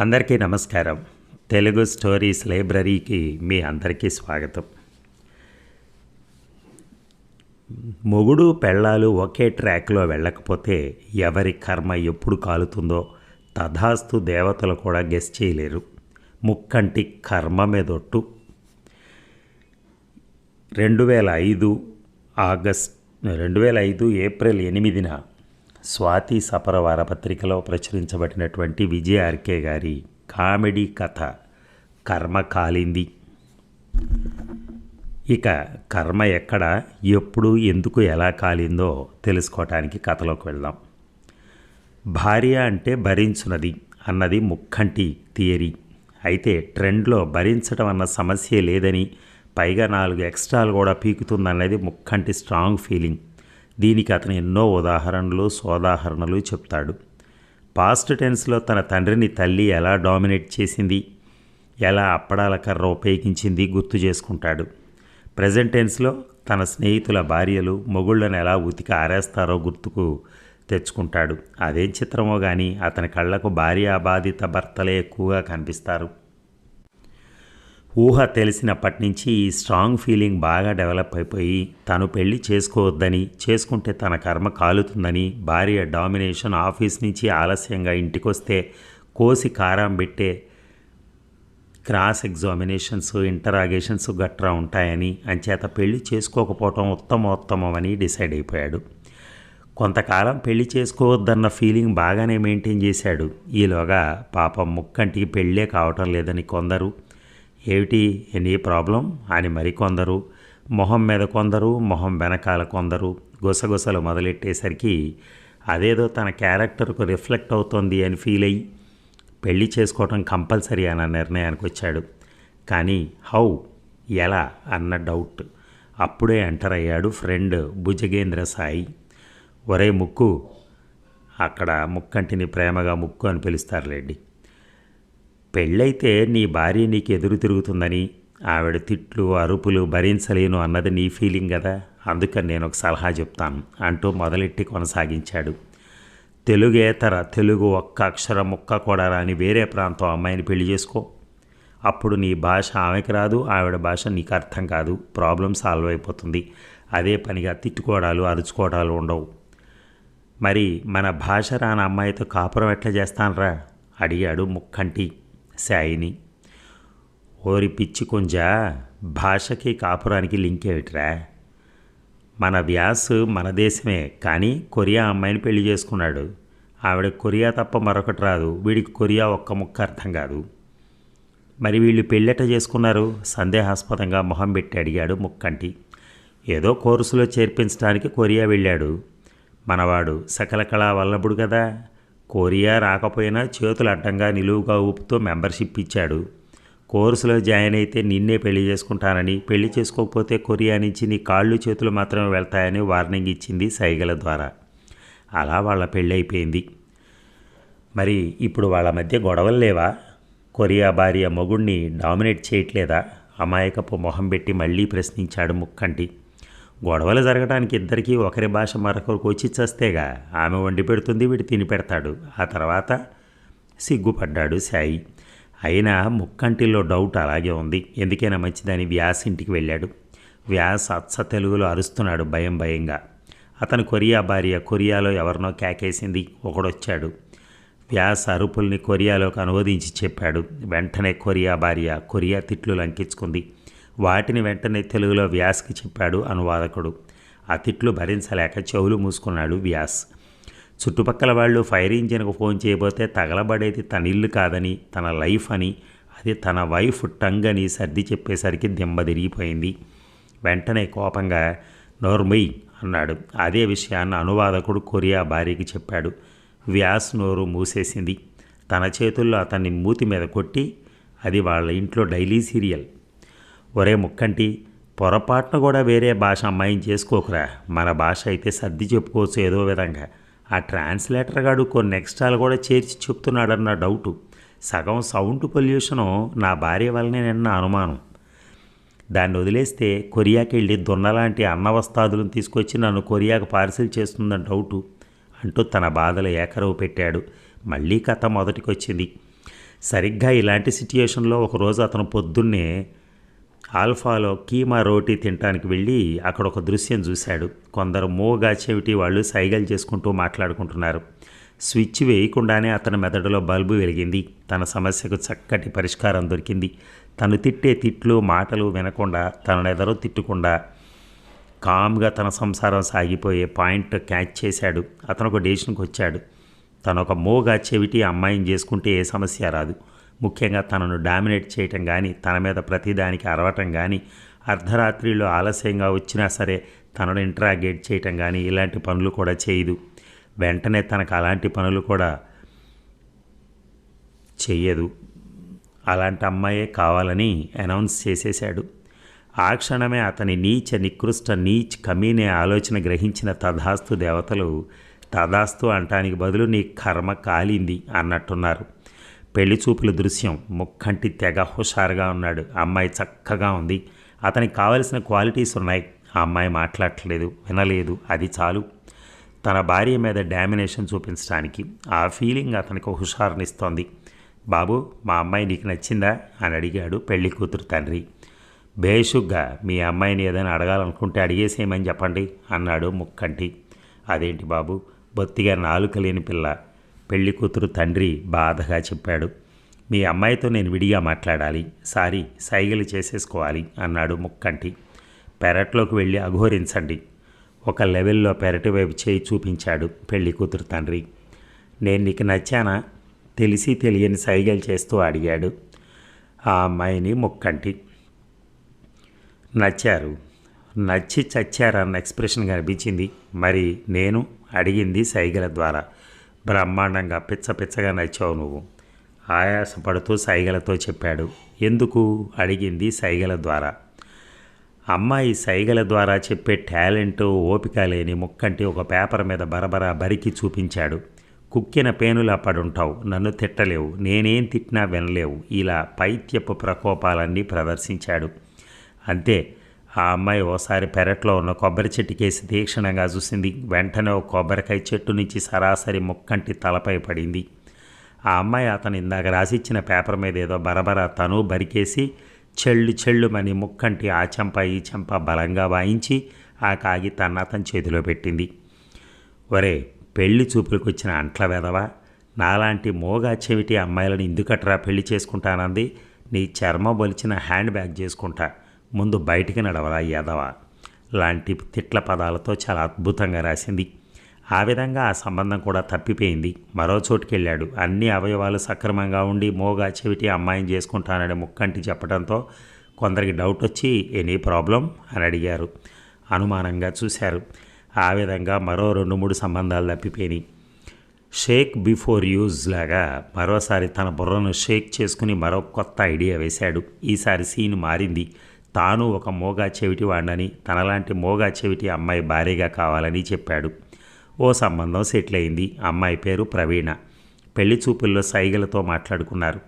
అందరికీ నమస్కారం. తెలుగు స్టోరీస్ లైబ్రరీకి మీ అందరికీ స్వాగతం. మొగుడు పెళ్ళాలు ఒకే ట్రాక్లో వెళ్ళకపోతే ఎవరి కర్మ ఎప్పుడు కాలుతుందో తథాస్తు దేవతలు కూడా గెస్ చేయలేరు. ముక్కంటి కర్మ మీదొట్టు. రెండు వేల ఐదు ఆగస్ట్ రెండు వేల ఐదు ఏప్రిల్ ఎనిమిదిన స్వాతి సపర పత్రికలో ప్రచురించబడినటువంటి విజయ్ ఆర్కే గారి కామెడీ కథ కర్మ కాలింది ఇక కర్మ ఎక్కడ ఎప్పుడు ఎందుకు ఎలా కాలిందో తెలుసుకోవటానికి కథలోకి వెళ్దాం. భార్య అంటే భరించున్నది అన్నది ముక్కంటి థియరీ. అయితే ట్రెండ్లో భరించడం అన్న సమస్య లేదని పైగా నాలుగు ఎక్స్ట్రాలు కూడా పీకుతుందన్నది ముక్కంటి స్ట్రాంగ్ ఫీలింగ్. దీనికి అతను ఎన్నో ఉదాహరణలు సోదాహరణలు చెప్తాడు. పాస్ట్ టెన్స్లో తన తండ్రిని తల్లి ఎలా డామినేట్ చేసింది ఎలా అప్పడాల కర్ర ఉపయోగించింది గుర్తు చేసుకుంటాడు. ప్రజెంట్ టెన్స్లో తన స్నేహితుల భార్యలు మొగుళ్ళను ఎలా ఉతికి ఆరేస్తారో గుర్తుకు తెచ్చుకుంటాడు. అదేం చిత్రమో కానీ అతని కళ్ళకు భార్యాబాధిత భర్తలే ఎక్కువగా కనిపిస్తారు. ఊహ తెలిసినప్పటి నుంచి ఈ స్ట్రాంగ్ ఫీలింగ్ బాగా డెవలప్ అయిపోయి తను పెళ్ళి చేసుకోవద్దని చేసుకుంటే తన కర్మ కాలుతుందని భార్య డామినేషన్ ఆఫీస్ నుంచి ఆలస్యంగా ఇంటికొస్తే కోసి కారం పెట్టే క్రాస్ ఎగ్జామినేషన్స్ ఇంటరాగేషన్స్ గట్రా ఉంటాయని అంచేత పెళ్ళి చేసుకోకపోవటం ఉత్తమోత్తమం అని డిసైడ్ అయిపోయాడు. కొంతకాలం పెళ్ళి చేసుకోవద్దన్న ఫీలింగ్ బాగానే మెయింటైన్ చేశాడు. ఈలోగా పాపం ముక్కంటికి పెళ్ళే కావటం లేదని కొందరు ఏమిటి ఎనీ ప్రాబ్లం? అని మరికొందరు మొహం మీద కొందరు మొహం వెనకాల కొందరు గుసగుసలు మొదలెట్టేసరికి అదేదో తన క్యారెక్టర్కు రిఫ్లెక్ట్ అవుతోంది అని ఫీల్ అయ్యి పెళ్ళి చేసుకోవటం కంపల్సరీ అన్న నిర్ణయానికి వచ్చాడు. కానీ హౌ? ఎలా? అన్న డౌట్. అప్పుడే ఎంటర్ అయ్యాడు ఫ్రెండ్ భుజగేంద్ర సాయి. ఒరే ముక్కు అక్కడ ముక్కంటిని ప్రేమగా ముక్కు అని పిలుస్తారులేండి. పెళ్ళైతే నీ భార్య నీకు ఎదురు తిరుగుతుందని ఆవిడ తిట్లు అరుపులు భరించలేను అన్నది నీ ఫీలింగ్ కదా? అందుకని నేను ఒక సలహా చెప్తాను అంటూ మొదలెట్టి కొనసాగించాడు. తెలుగేతర తెలుగు ఒక్క అక్షరం ముక్క కూడా రాని వేరే ప్రాంతం అమ్మాయిని పెళ్ళి చేసుకో. అప్పుడు నీ భాష ఆమెకి రాదు ఆవిడ భాష నీకు అర్థం కాదు. ప్రాబ్లం సాల్వ్ అయిపోతుంది. అదే పనిగా తిట్టుకోవడాలు అరుచుకోవడాలు ఉండవు. మరి మన భాష రాని అమ్మాయితో కాపురం ఎట్లా చేస్తానరా? అడిగాడు ముక్కంటి. సాయిని ఓరి పిచ్చి కొంజ భాషకి కాపురానికి లింక్ ఏమిట్రా? మన వ్యాస్ మన దేశమే కానీ కొరియా అమ్మాయిని పెళ్ళి చేసుకున్నాడు. ఆవిడ కొరియా తప్ప మరొకటి రాదు. వీడికి కొరియా ఒక్క ముక్క అర్థం కాదు. మరి వీళ్ళు పెళ్ళెట చేసుకున్నారు? సందేహాస్పదంగా మొహం పెట్టి అడిగాడు ముక్కంటి. ఏదో కోర్సులో చేర్పించడానికి కొరియా వెళ్ళాడు. మనవాడు సకల కళా వల్లభుడు కదా. కొరియా రాకపోయినా చేతులు అడ్డంగా నిలువుగా ఊపుతూ మెంబర్షిప్ ఇచ్చాడు. కోర్సులో జాయిన్ అయితే నిన్నే పెళ్ళి చేసుకుంటానని పెళ్ళి చేసుకోకపోతే కొరియా నుంచి నీ కాళ్ళు చేతులు మాత్రమే వెళ్తాయని వార్నింగ్ ఇచ్చింది సైగల ద్వారా. అలా వాళ్ళ పెళ్ళి అయిపోయింది. మరి ఇప్పుడు వాళ్ళ మధ్య గొడవలు లేవా? కొరియా భార్య మొగుణ్ణి డామినేట్ చేయట్లేదా? అమాయకపు మొహం పెట్టి మళ్ళీ ప్రశ్నించాడు ముక్కంటి. గొడవలు జరగడానికి ఇద్దరికీ ఒకరి భాష మరొకరికి వచ్చి చస్తేగా ఆమె వండి పెడుతుంది వీడు తిని పెడతాడు. ఆ తర్వాత సిగ్గుపడ్డాడు సాయి. అయినా ముక్కంటిలో డౌట్ అలాగే ఉంది. ఎందుకైనా మంచిదని వ్యాస్ ఇంటికి వెళ్ళాడు. వ్యాస్ అచ్చ తెలుగులో అరుస్తున్నాడు భయం భయంగా. అతను కొరియా భార్య కొరియాలో ఎవరినో కేకేసింది. ఒకడొచ్చాడు. వ్యాస్ అరుపుల్ని కొరియాలోకి అనువదించి చెప్పాడు. వెంటనే కొరియా భార్య కొరియా తిట్లు లంకించుకుంది. వాటిని వెంటనే తెలుగులో వ్యాస్కి చెప్పాడు అనువాదకుడు. అతిట్లు భరించలేక చెవులు మూసుకున్నాడు వ్యాస్. చుట్టుపక్కల వాళ్ళు ఫైర్ ఇంజిన్కు ఫోన్ చేయబోతే తగలబడేది తన ఇల్లు కాదని తన లైఫ్ అని అది తన వైఫ్ టంగ్ అని సర్ది చెప్పేసరికి దిమ్మ తిరిగిపోయింది. వెంటనే కోపంగా నోర్మయ్ అన్నాడు. అదే విషయాన్ని అనువాదకుడు కొరియా భార్యకి చెప్పాడు. వ్యాస్ నోరు మూసేసింది. తన చేతుల్లో అతన్ని మూతి మీద కొట్టి అది వాళ్ళ ఇంట్లో డైలీ సీరియల్. ఒరే ముక్కంటి పొరపాటున కూడా వేరే భాష అమ్మాయిని చేసుకోకురా. మన భాష అయితే సర్ది చెప్పుకోవచ్చు ఏదో విధంగా. ఆ ట్రాన్స్లేటర్ గాడు కొన్ని ఎక్స్ట్రాలు కూడా చేర్చి చెప్తున్నాడన్న డౌటు. సగం సౌండ్ పొల్యూషను నా భార్య వల్లనే నిన్న అనుమానం. దాన్ని వదిలేస్తే కొరియాకి వెళ్ళి దున్నలాంటి అన్నవస్తాదులను తీసుకొచ్చి నన్ను కొరియాకు పార్సిల్ చేస్తుందని డౌటు అంటూ తన బాధలు ఏకరవు పెట్టాడు. మళ్ళీ కథ మొదటికొచ్చింది. సరిగ్గా ఇలాంటి సిట్యుయేషన్లో ఒకరోజు అతను పొద్దున్నే ఆల్ఫాలో కీమా రోటీ తినడానికి వెళ్ళి అక్కడ ఒక దృశ్యం చూశాడు. కొందరు మూగా చెవిటి వాళ్ళు సైగలు చేసుకుంటూ మాట్లాడుకుంటున్నారు. స్విచ్ వేయకుండానే అతని మెదడులో బల్బు వెలిగింది. తన సమస్యకు చక్కటి పరిష్కారం దొరికింది. తను తిట్టే తిట్లు మాటలు వినకుండా తననెదరో తిట్టకుండా కామ్గా తన సంసారం సాగిపోయే పాయింట్ క్యాచ్ చేశాడు. అతను ఒక డేషన్కి వచ్చాడు తను ఒక మోగా చెవిటి అమ్మాయిని చేసుకుంటే ఏ సమస్య రాదు. ముఖ్యంగా తనను డామినేట్ చేయటం కానీ తన మీద ప్రతిదానికి అరవటం కానీ అర్ధరాత్రిలో ఆలస్యంగా వచ్చినా సరే తనను ఇంట్రాగేట్ చేయటం కానీ ఇలాంటి పనులు కూడా చేయదు. వెంటనే తనకు అలాంటి పనులు కూడా చెయ్యదు. అలాంటి అమ్మాయే కావాలని అనౌన్స్ చేసేశాడు. ఆ క్షణమే అతని నీచ నికృష్ట నీచ్ కమీనే ఆలోచన గ్రహించిన తథాస్తు దేవతలు తథాస్తు అంటానికి బదులు నీ కర్మ కాలింది అన్నట్టున్నారు. పెళ్ళి చూపుల దృశ్యం ముక్కంటి తెగ హుషారుగా ఉన్నాడు. అమ్మాయి చక్కగా ఉంది. అతనికి కావలసిన క్వాలిటీస్ ఉన్నాయి. ఆ అమ్మాయి మాట్లాడట్లేదు వినలేదు. అది చాలు. తన భార్య మీద డామినేషన్ చూపించడానికి ఆ ఫీలింగ్ అతనికి హుషారునిస్తోంది. బాబు మా అమ్మాయి నీకు నచ్చిందా? అని అడిగాడు పెళ్ళి కూతురు తండ్రి. బేషుగ్గా మీ అమ్మాయిని ఏదైనా అడగాలనుకుంటే అడిగేసేయమని చెప్పండి అన్నాడు ముక్కంటి. అదేంటి బాబు బొత్తిగా నాలుక లేని పిల్ల. పెళ్ళి కూతురు తండ్రి బాధగా చెప్పాడు. మీ అమ్మాయితో నేను విడిగా మాట్లాడాలి. సారీ సైగలు చేసేసుకోవాలి అన్నాడు ముక్కంటి. పెరట్లోకి వెళ్ళి అఘోరించండి. ఒక లెవెల్లో పెరటి వైపు చేయి చూపించాడు పెళ్ళి కూతురు తండ్రి. నేను నీకు నచ్చానా? తెలిసి తెలియని సైగలు చేస్తూ అడిగాడు ఆ అమ్మాయిని ముక్కంటి. నచ్చారు. నచ్చి చచ్చారన్న ఎక్స్ప్రెషన్ కనిపించింది. మరి నేను అడిగింది సైగల ద్వారా. బ్రహ్మాండంగా పిచ్చ పిచ్చగా నచ్చావు నువ్వు. ఆయాసపడుతూ సైగలతో చెప్పాడు. ఎందుకు? అడిగింది సైగల ద్వారా. అమ్మాయి సైగల ద్వారా చెప్పే టాలెంట్ ఓపిక లేని ముక్కంటి ఒక పేపర్ మీద బరబరా బరికి చూపించాడు. కుక్కిన పేనులా పడుంటావు నన్ను తిట్టలేవు. నేనేం తిట్టినా వినలేవు. ఇలా పైత్యపు ప్రకోపాలన్నీ ప్రదర్శించాడు. అంతే. ఆ అమ్మాయి ఓసారి పెరట్లో ఉన్న కొబ్బరి చెట్టుకేసి తీక్షణంగా చూసింది. వెంటనే ఒక కొబ్బరికాయ చెట్టు నుంచి సరాసరి ముక్కంటి తలపై పడింది. ఆ అమ్మాయి అతను ఇందాక రాసిచ్చిన పేపర్ మీద ఏదో బరబర తను బరికేసి చెళ్ళు చెళ్ళుమని ముక్కంటి ఆ చెంప ఈ చెంప బలంగా వాయించి ఆ కాగితాన్ని అతని చేతిలో పెట్టింది. ఒరే పెళ్ళి చూపులకు వచ్చిన అంట్ల వెదవా నాలాంటి మోగా చెవిటి అమ్మాయిలను ఎందుకట్రా పెళ్ళి చేసుకుంటానంది? నీ చర్మ బొలిచిన హ్యాండ్ బ్యాగ్ చేసుకుంటా. ముందు బయటికి నడవరా యాదవ? లాంటి తిట్ల పదాలతో చాలా అద్భుతంగా రాసింది. ఆ విధంగా ఆ సంబంధం కూడా తప్పిపోయింది. మరో చోటుకి వెళ్ళాడు అన్ని అవయవాలు సక్రమంగా ఉండి మోగా చెవిటి అమ్మాయిని చేసుకుంటానని ముక్కంటి చెప్పడంతో కొందరికి డౌట్ వచ్చి ఎనీ ప్రాబ్లం? అని అడిగారు. అనుమానంగా చూశారు. ఆ విధంగా మరో రెండు మూడు సంబంధాలు తప్పిపోయినాయి. షేక్ బిఫోర్ యూజ్ లాగా మరోసారి తన బుర్రను షేక్ చేసుకుని మరో కొత్త ఐడియా వేశాడు. ఈసారి సీన్ మారింది. తాను ఒక మోగా చెవిటి వాడినని తనలాంటి మోగా చెవిటి అమ్మాయి భార్యగా కావాలని చెప్పాడు. ఓ సంబంధం సెటిల్ అయింది అమ్మాయి పేరు ప్రవీణ. పెళ్ళి చూపుల్లో సైగలతో మాట్లాడుకున్నారు.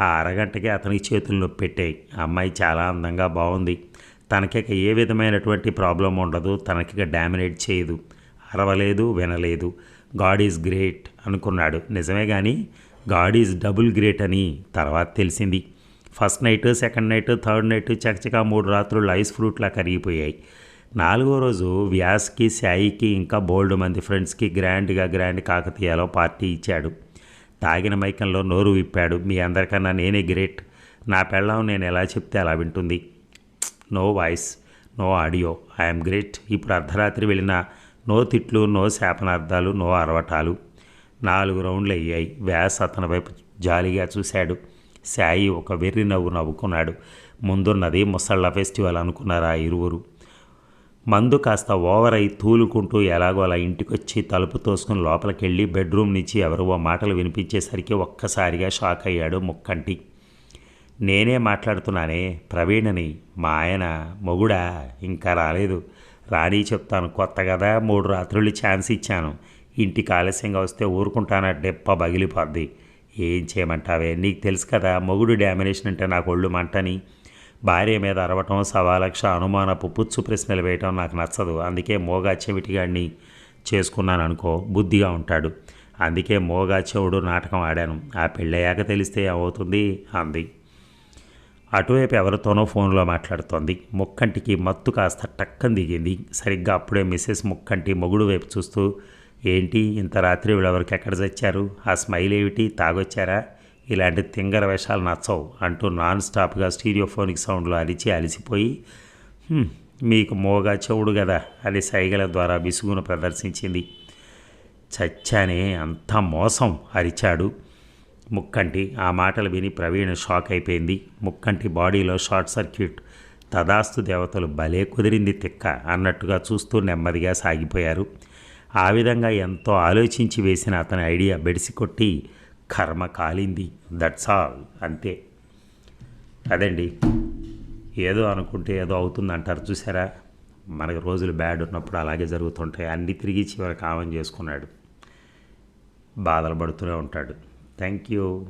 ఆ అరగంటకి అతనికి చేతుల్లో పెట్టాయి అమ్మాయి చాలా అందంగా బాగుంది తనకిక ఏ విధమైనటువంటి ప్రాబ్లం ఉండదు. తనకిక డామినేట్ చేయదు. అరవలేదు వినలేదు. గాడ్ ఈజ్ గ్రేట్ అనుకున్నాడు. నిజమే కానీ గాడ్ ఈజ్ డబుల్ గ్రేట్ అని తర్వాత తెలిసింది. First night second night third night చకచకా మూడు రాత్రులు ఐస్ ఫ్రూట్లా కరిగిపోయాయి. నాలుగో రోజు వ్యాస్కి సాయికి ఇంకా బోల్డ్ మంది ఫ్రెండ్స్కి గ్రాండ్గా గ్రాండ్ కాకతీయలో పార్టీ ఇచ్చాడు. తాగిన మైకంలో నోరు విప్పాడు. మీ అందరికన్నా నేనే గ్రేట్. నా పెళ్ళం నేను ఎలా చెప్తే అలా వింటుంది. No voice no audio. I'm great. ఇప్పుడు అర్ధరాత్రి వెళ్ళిన నో తిట్లు నో శాపనార్థాలు నో అరవటాలు. నాలుగు రౌండ్లు అయ్యాయి. వ్యాస్ అతని వైపు జాలిగా చూశాడు. సాయి ఒక వెర్రి నవ్వు నవ్వుకున్నాడు. ముందున్నది ముసళ్ళ ఫెస్టివల్ అనుకున్నారు ఆ ఇరువురు. మందు కాస్త ఓవర్ అయి తూలుకుంటూ ఎలాగో అలా ఇంటికొచ్చి తలుపు తోసుకుని లోపలికెళ్ళి బెడ్రూమ్ నుంచి ఎవరివో మాటలు వినిపించేసరికి ఒక్కసారిగా షాక్ అయ్యాడు ముక్కంటి. నేనే మాట్లాడుతున్నానే ప్రవీణని. మా ఆయన మొగుడా ఇంకా రాలేదు. రాణి చెప్తాను కొత్త కదా మూడు రాత్రులు ఛాన్స్ ఇచ్చాను. ఇంటికి ఆలస్యంగా వస్తే ఊరుకుంటానా డెప్ప బగిలిపోద్ది. ఏం చేయమంటావే? నీకు తెలుసు కదా మొగుడు డామినేషన్ అంటే నాకు ఒళ్ళు మంటని. భార్య మీద అరవటం సవాలక్ష అనుమానపు పుచ్చు ప్రశ్నలు వేయటం నాకు నచ్చదు. అందుకే మోగా చెవిటిగాడిని చేసుకున్నాను అనుకో బుద్ధిగా ఉంటాడు. అందుకే మోగా చెవుడు నాటకం ఆడాను. ఆ పెళ్ళయ్యాక తెలిస్తే ఏమవుతుంది? అంది. అటువైపు ఎవరితోనో ఫోన్లో మాట్లాడుతోంది. ముక్కంటికి మత్తు కాస్త టక్కన దిగింది. సరిగ్గా అప్పుడే మిస్సెస్ ముక్కంటి మొగుడు వైపు చూస్తూ ఏంటి ఇంత రాత్రి వీళ్ళెవరికి ఎక్కడ చచ్చారు? ఆ స్మైల్ ఏమిటి? తాగొచ్చారా? ఇలాంటి తింగర వేషాలు నచ్చవు అంటూ నాన్ స్టాప్గా స్టీరియోఫోనిక్ సౌండ్లు అరిచి అలిసిపోయి మీకు మోగా చెవుడు కదా అని సైగల ద్వారా విసుగును ప్రదర్శించింది. చచ్చానే అంత మోసం అరిచాడు. ముక్కంటి ఆ మాటలు విని ప్రవీణ్ షాక్ అయిపోయింది. ముక్కంటి బాడీలో షార్ట్ సర్క్యూట్. తదాస్తు దేవతలు భలే కుదిరింది తిక్క అన్నట్టుగా చూస్తూ నెమ్మదిగా సాగిపోయారు. ఆ విధంగా ఎంతో ఆలోచించి వేసిన అతని ఐడియా బెడిసి కొట్టి కర్మ కాలింది. దట్స్ ఆల్ అంతే. అదండి. ఏదో అనుకుంటే ఏదో అవుతుంది అంటారు చూసారా? మనకు రోజులు బ్యాడ్ ఉన్నప్పుడు అలాగే జరుగుతుంటాయి. అన్ని తిరిగి చివరికి ఆమెను చేసుకున్నాడు. బాధలు పడుతూనే ఉంటాడు. Thank you